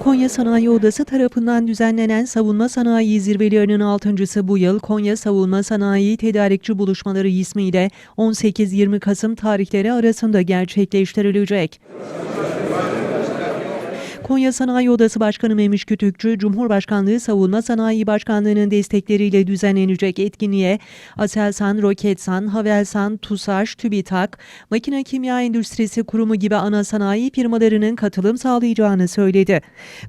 Konya Sanayi Odası tarafından düzenlenen savunma sanayi zirvelerinin altıncısı bu yıl Konya Savunma Sanayi Tedarikçi Buluşmaları ismiyle 18-20 Kasım tarihleri arasında gerçekleştirilecek. Konya Sanayi Odası Başkanı Memiş Kütükçü, Cumhurbaşkanlığı Savunma Sanayi Başkanlığı'nın destekleriyle düzenlenecek etkinliğe Aselsan, Roketsan, Havelsan, TUSAŞ, TÜBİTAK, Makine Kimya Endüstrisi Kurumu gibi ana sanayi firmalarının katılım sağlayacağını söyledi.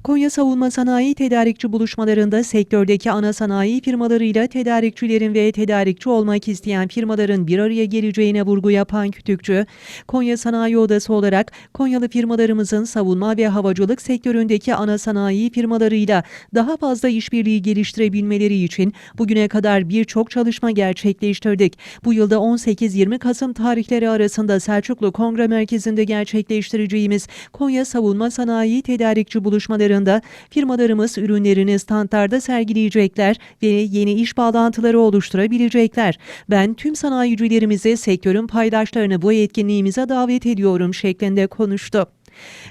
Konya Savunma Sanayi Tedarikçi buluşmalarında sektördeki ana sanayi firmalarıyla tedarikçilerin ve tedarikçi olmak isteyen firmaların bir araya geleceğine vurgu yapan Kütükçü, Konya Sanayi Odası olarak Konyalı firmalarımızın savunma ve havacılık sektöründeki ana sanayi firmalarıyla daha fazla işbirliği geliştirebilmeleri için bugüne kadar birçok çalışma gerçekleştirdik. Bu yılda 18-20 Kasım tarihleri arasında Selçuklu Kongre Merkezi'nde gerçekleştireceğimiz Konya Savunma Sanayi Tedarikçi buluşmalarında firmalarımız ürünlerini standlarda sergileyecekler ve yeni iş bağlantıları oluşturabilecekler. Ben tüm sanayicilerimizi sektörün paydaşlarını bu etkinliğimize davet ediyorum şeklinde konuştu.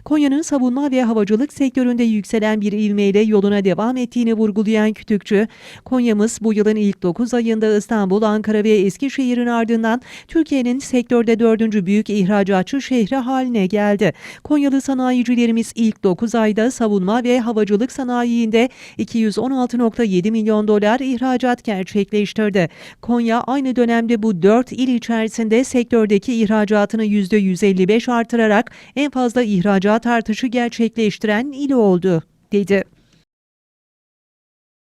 Konya'nın savunma ve havacılık sektöründe yükselen bir ivmeyle yoluna devam ettiğini vurgulayan Kütükçü, Konya'mız bu yılın ilk 9 ayında İstanbul, Ankara ve Eskişehir'in ardından Türkiye'nin sektörde dördüncü büyük ihracatçı şehri haline geldi. Konyalı sanayicilerimiz ilk 9 ayda savunma ve havacılık sanayiinde 216.7 milyon dolar ihracat gerçekleştirdi. Konya aynı dönemde bu 4 il içerisinde sektördeki ihracatını %155 artırarak en fazla ihracat artışı gerçekleştiren il oldu, dedi.